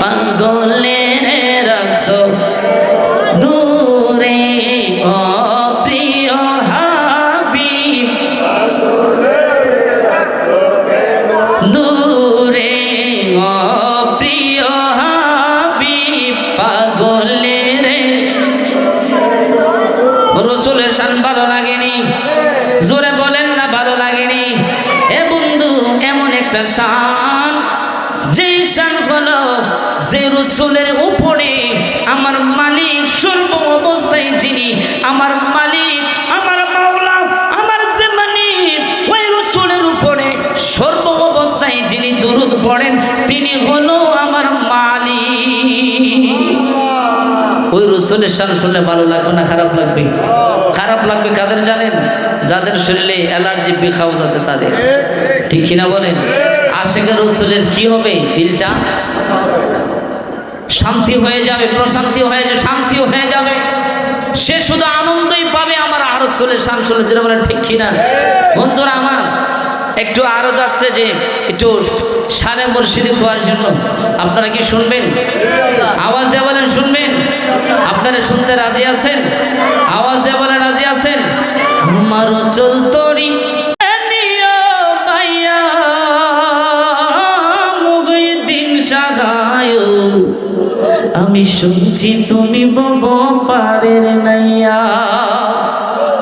পাগলের রাখছো দূরে অপ্রিয় হাবিব। দূরে অপ্রিয় হাবিব, পাগলের রসুলের শান ভালো লাগেনি। জোরে বলেন না, ভালো লাগেনি। এ বন্ধু, এমন একটা শান যেই শান হলো, যে রসুলের উপরে আমার মালিক সর্ব অবস্থায় যিনি, আমার মালিক, আমার মাওলা, আমার যে মালিক, ওই রসুলের উপরে সর্ব অবস্থায় যিনি দরুদ পড়েন, তিনি হলো আমার মালিক। ওই রসুলের শান শুনলে ভালো লাগবে না, খারাপ লাগবে? খারাপ লাগবে কাদের জানেন? যাদের শরীরে অ্যালার্জি বিখাওয়াজ আছে তাদের। ঠিক কিনা বলেন? আশেখের রসুলের কি হবে দিলটা? শান্তি হয়ে যাবে, প্রশান্তি হয়ে যাবে, শান্তিও হয়ে যাবে। সে শুধু আনন্দই পাবে আমার আরও চলে শান চলে যেটা বলেন, ঠিক কিনা বন্ধুরা আমার, একটু আরও আসছে যে একটু সারে মুর্শিদি খোয়ার জন্য। আপনারা কি শুনবেন? আওয়াজ দেওয়া বলেন, শুনবেন? আপনারা শুনতে রাজি আছেন? আওয়াজ দেওয়া বলে রাজি আছেন? আমারও চলতরি আমি শুনছি তুমি বব পারের নাইয়া।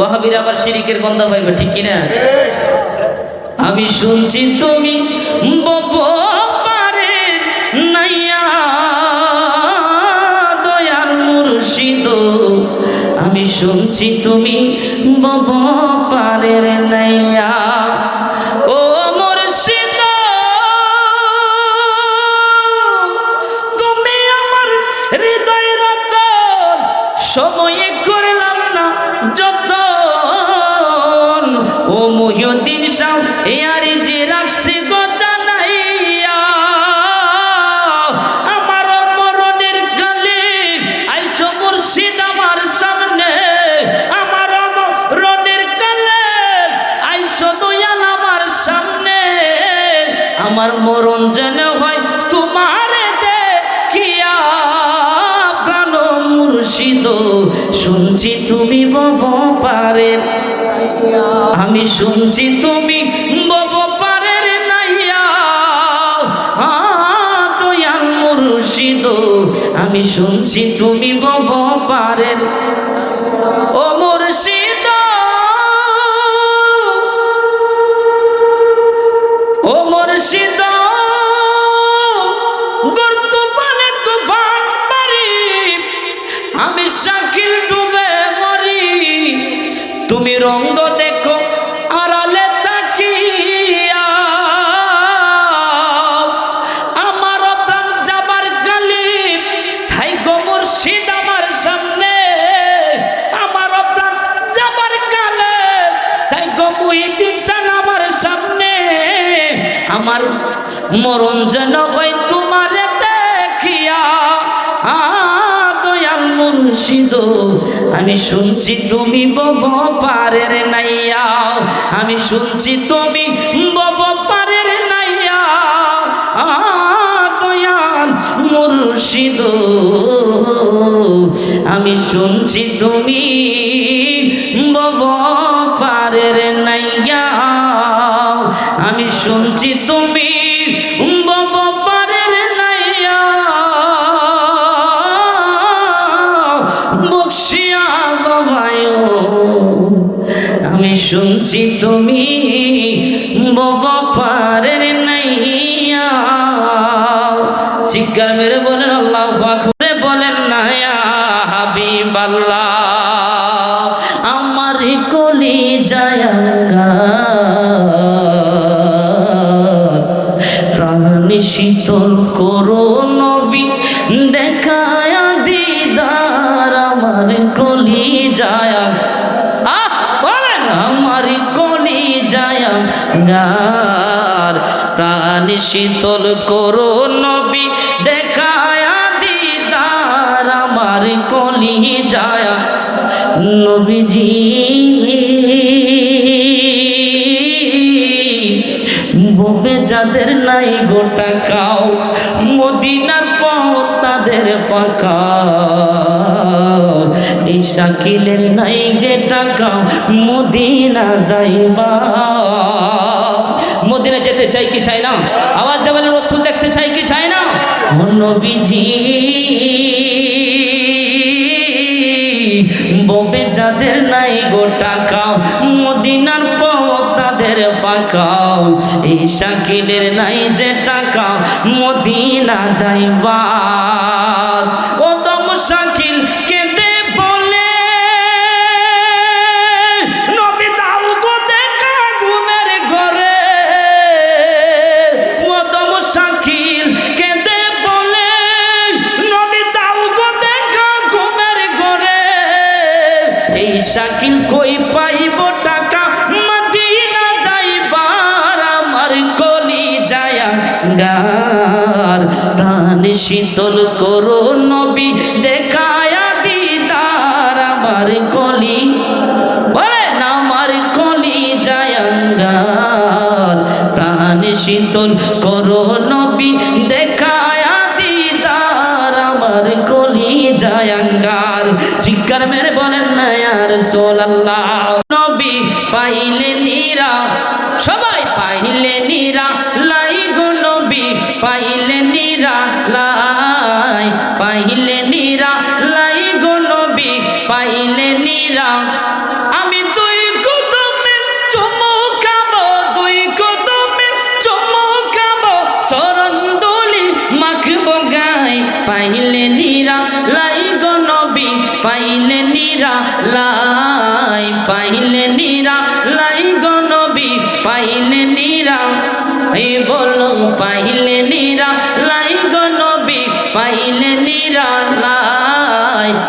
ওহাবির আবার শিরিকের গন্ধা পাইবে ঠিক কিনা? আমি শুনছি তুমি বব পারের নাইয়া। দয়াল মুর্শিদ, আমি শুনছি তুমি বব পারের নাইয়া। আমার মরণ যেন হয়, তোমার দেখিয়া মুর্শিদ। শুনছি তুমি বব পারের আমি শুনছি তুমি বব পারের নাইয়া। মুর্শিদ। আমি শুনছি তুমি বব পারের ও মুর্শিদ মরণ যেন হয় তোমারে দেখিয়া। দয়াল আমি শুনছি তুমি বব পারের নাইয়া। আমি শুনছি তুমি বব পারের নাইয়া। দয়াল মুর্শিদ, আমি শুনছি তুমি বব পারের শুনছি তুমি বব পারের নাইয়া। চিৎকার মেরে বলেন, আল্লাহ আকবরে। বলেন, নায়া হাবিব আল্লাহ আমার কলি জায়াঙ্গা প্রাণ শীতল করো নবী, দেখায়া দিদার, আমার কলি যায় আমার কলি যায় গার প্রাণ শীতল করো নবী, দেখায়া দিদার আমার কলি যায় নবীজি। ববে যাদের নাই গোটা কাও শাকিলের নাই যে টাকা মদিনা যাইবা। মদিনা যেতে চাই কি চাই না? আওয়াজ দেবেন রসুল দেখতে চাই কি চাই না? ও নবীজি, ববে যাদের নাই গো টাকা, মদিনার পথ তাদের ফাঁকাও এই শাকিলের নাই যে টাকা, মদিনা যাইবার যায়া গার প্রাণ শীতল করো নবী, দেখায়া দিদার আমার কলি। বলেন, আমার কলি জায়াঙ্গার। প্রাণ শীতল করো নবী, দেখায়া দিদার আমার কলি জায়াঙ্গার। চিৎকার মেরে বলেন না আর সোল্লাহ পাইলে নীরা লাই, পাইলে নীরা লাই গো নবী, পাইলে নীরা। আমি তুই কদমে চমকাবো তুই কদমে চমকাবো চরণ দলি মাখবো গায় পাইলে নীরা লাই গো নবী, পাইলে নীরা লাই, পাইলে নীরা লাই গো নবী, পাইলে নীরা। বলো, পাইলে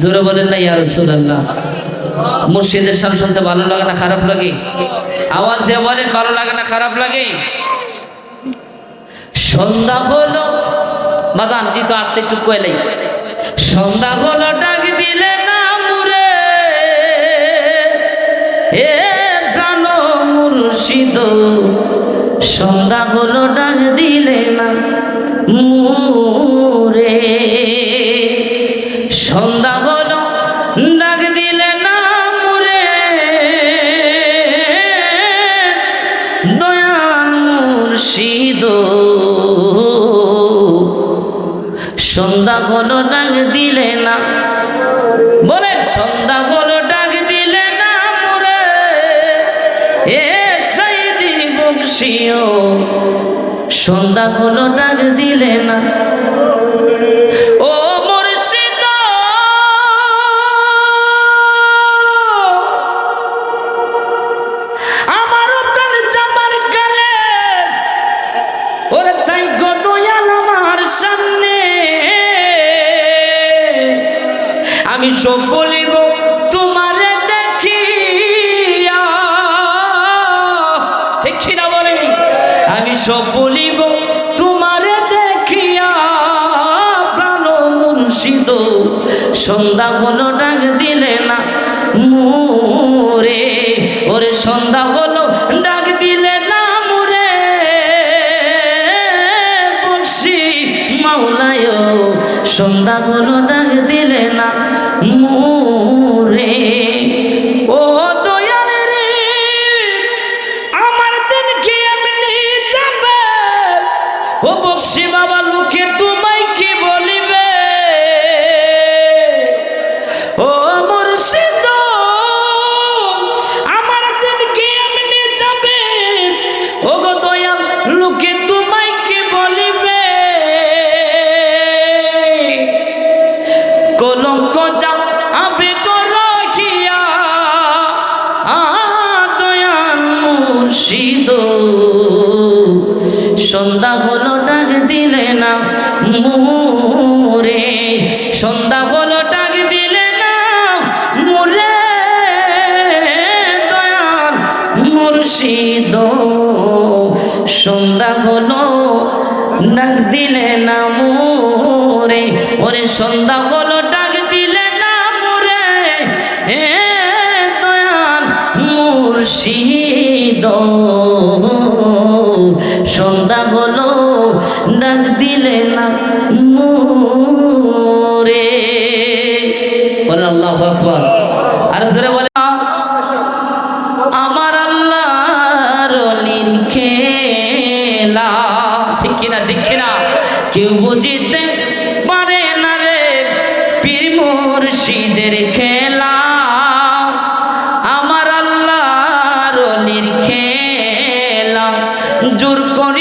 জোরে বলেন না, ইয়া রাসূলুল্লাহ। মুর্শিদের সামনে শুনতে ভালো লাগে না, খারাপ লাগে? আওয়াজ দিয়ে বলেন, ভালো লাগে না, খারাপ লাগে? সন্ধ্যা হলো, বাজান জি তো আসছে একটু কয়েলাই সন্ধ্যা হলো, ডাক দিলে না মুরে হে প্রাণ মুর্শিদ, সন্ধ্যা হলো, ডাক দিলে না মুরে দয়াল মুর্শিদ। সন্ধ্যা হলো ডাক দিলে না। বলেন, সন্ধ্যা হলো ডাক দিলে না মুরে। এ সাইদি বংশীয়। সন্ধ্যা হলো ডাক দিলে না। ও সকলিব তোমারে দেখিয়া ঠিক কিনা বলেনি? আমি সকলিব তোমারে দেখিয়া প্রাণ মুর্শিদ। সন্ধ্যা হলো ডাক দিলে না মুরে। ওরে সন্ধ্যা হলো ডাক দিলে না মোরে। বসি মাওলায়, সন্ধ্যা হলো ডাক ডাক দিলে না মোরে। বলে আল্লাহ আকবর। আর বলে আমার আল্লাহর খেলা। ঠিক কিনা, ঠিক কেউ বুঝিতে পারে না রে পীর মুর্শিদের খেলা। আমার আল্লাহর খেলা। জোর করে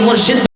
মুর্শিদ